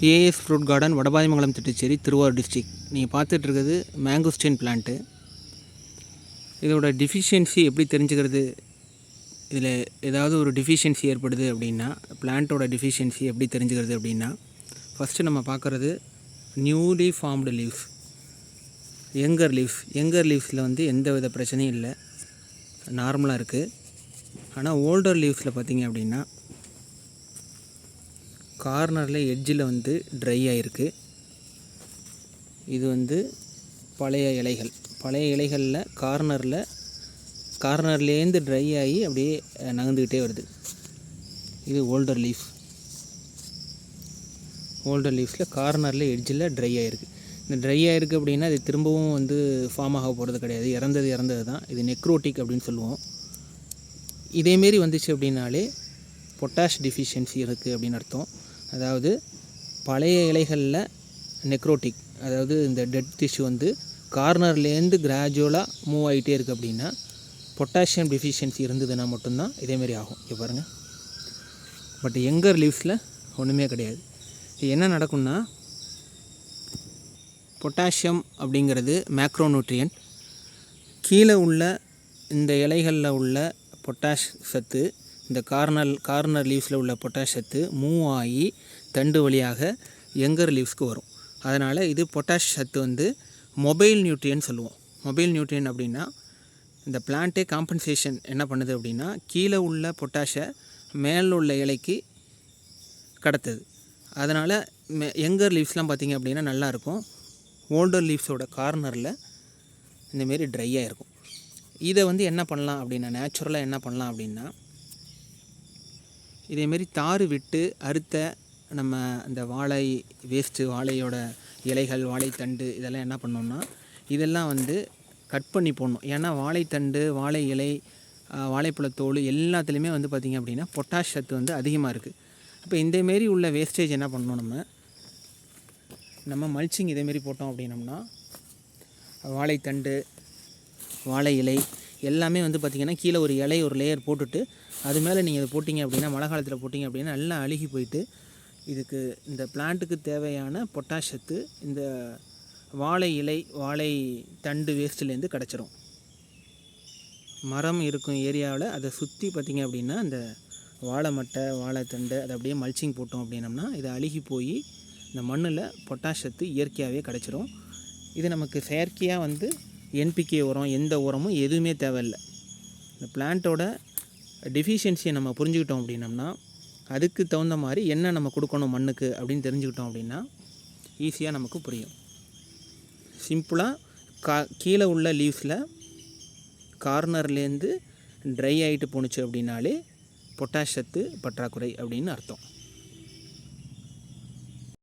A S fruit garden Vadapathimangalam Thittacheri Thiruvarur district நீங்கள் பார்த்துட்டு இருக்கிறது மேங்கோஸ்டீன் பிளான்ட்டு இதோட டிஃபிஷியன்சி எப்படி தெரிஞ்சுக்கிறது? இதில் ஏதாவது ஒரு டிஃபிஷியன்சி ஏற்படுது அப்படின்னா பிளான்ட்டோட டிஃபிஷியன்சி எப்படி தெரிஞ்சுக்கிறது அப்படின்னா ஃபஸ்ட்டு நம்ம பார்க்குறது newly formed leaves anchor leaves anchor லீவ்ஸில் வந்து எந்த வித பிரச்சனையும் இல்லை. நார்மலாக இருக்குது ஆனால் ஓல்டர் லீவ்ஸில் பார்த்தீங்க அப்படின்னா கார்னரில் எட்ஜில் வந்து ட்ரை ஆகிருக்கு இது வந்து பழைய இலைகள். பழைய இலைகளில் கார்னரில் கார்னர்லேருந்து ட்ரை ஆகி அப்படியே நகர்ந்துக்கிட்டே வருது. இது ஓல்டர் லீஃப் ஓல்டர் லீஃப்ஸில் கார்னரில் எட்ஜில் ட்ரை ஆகிருக்கு இந்த ட்ரை ஆகிருக்கு அப்படின்னா இது திரும்பவும் வந்து ஃபார்ம் ஆக போகிறது கிடையாது. இறந்தது இறந்தது தான். இது நெக்ரோட்டிக் அப்படின்னு சொல்லுவோம். இதேமாரி வந்துச்சு அப்படின்னாலே பொட்டாஷ் டிஃபிஷியன்சி இருக்குது அப்படின்னு அர்த்தம். அதாவது பழைய இலைகளில் நெக்ரோட்டிக் அதாவது இந்த டெட் டிஷ்யூ வந்து கார்னர்லேருந்து கிராஜுவலாக மூவ் ஆகிட்டே இருக்குது அப்படின்னா பொட்டாசியம் டிஃபிஷியன்சி இருந்ததுன்னா மட்டும்தான் இதேமாரி ஆகும். இங்கே பாருங்கள் பட் எங்கர் லீவ்ஸில் ஒன்றுமே கிடையாது. என்ன நடக்கும்னா பொட்டாசியம் அப்படிங்கிறது மேக்ரோநியூட்ரியன்ட் கீழே உள்ள இந்த இலைகளில் உள்ள பொட்டாஷ் சத்து இந்த கார்னர் கார்னர் லீவ்ஸில் உள்ள பொட்டாஷ் சத்து மூவ் ஆகி தண்டு வழியாக எங்கர் லீவ்ஸ்க்கு வரும். அதனால் இது பொட்டாஷ் சத்து வந்து மொபைல் நியூட்ரியன் சொல்லுவோம். மொபைல் நியூட்ரியன் அப்படின்னா இந்த பிளான்ட்டே காம்பன்சேஷன் என்ன பண்ணுது அப்படின்னா கீழே உள்ள பொட்டாஷை மேலே உள்ள இலைக்கு கடத்துது. அதனால் எங்கர் லீவ்ஸ்லாம் பார்த்திங்க அப்படின்னா நல்லாயிருக்கும் ஓல்டர் லீவ்ஸோட கார்னரில் இந்தமாரி ட்ரையாக இருக்கும் இதை வந்து என்ன பண்ணலாம் அப்படின்னா நேச்சுரலாக என்ன பண்ணலாம் அப்படின்னா இதேமாரி தாறு விட்டு அறுத்த நம்ம அந்த வாழை வேஸ்ட்டு வாழையோட இலைகள் வாழைத்தண்டு இதெல்லாம் என்ன பண்ணோம்னா இதெல்லாம் வந்து கட் பண்ணி போடணும். ஏன்னா வாழைத்தண்டு வாழை இலை வாழைப்பழத்தோல் எல்லாத்துலேயுமே வந்து பார்த்திங்க அப்படின்னா பொட்டாஷ் சத்து வந்து அதிகமாக இருக்குது இப்போ இந்தமாரி உள்ள வேஸ்டேஜ் என்ன பண்ணணும் நம்ம? நம்ம மல்ச்சிங் இதேமாரி போட்டோம் அப்படின்னம்னா வாழைத்தண்டு வாழை இலை எல்லாமே வந்து பார்த்திங்கன்னா கீழே ஒரு இலை ஒரு லேயர் போட்டுட்டு அது மேலே நீங்கள் இதை போட்டிங்க அப்படின்னா மழை காலத்தில் போட்டிங்க அப்படின்னா நல்லா அழுகி போயிட்டு இதுக்கு இந்த பிளான்ட்டுக்கு தேவையான பொட்டாஷத்து இந்த வாழை இலை வாழை தண்டு வேஸ்ட்லேருந்து கிடச்சிரும். மரம் இருக்கும் ஏரியாவில் அதை சுற்றி பார்த்திங்க அப்படின்னா அந்த வாழை மட்டை வாழைத்தண்டு அதை அப்படியே மல்ச்சிங் போட்டோம் அப்படின்னம்னா இது அழுகி போய் இந்த மண்ணில் பொட்டாஷத்து இயற்கையாகவே கிடச்சிரும். இது நமக்கு செயற்கையாக வந்து என்பிகே உரம் எந்த உரமும் எதுவுமே தேவையில்லை. இந்த பிளான்ட்டோட டெஃபிஷியன்சியை நம்ம புரிஞ்சுக்கிட்டோம் அப்படின்னம்னா அதுக்கு தகுந்த மாதிரி என்ன நம்ம கொடுக்கணும் மண்ணுக்கு அப்படின்னு தெரிஞ்சுக்கிட்டோம் அப்படின்னா ஈஸியாக நமக்கு புரியும். சிம்பிளாக கா கீழே உள்ள லீவ்ஸில் கார்னர்லேருந்து ட்ரை ஆகிட்டு போணுச்சு அப்படின்னாலே பொட்டாஷ் சத்து பற்றாக்குறை அப்படின்னு அர்த்தம்.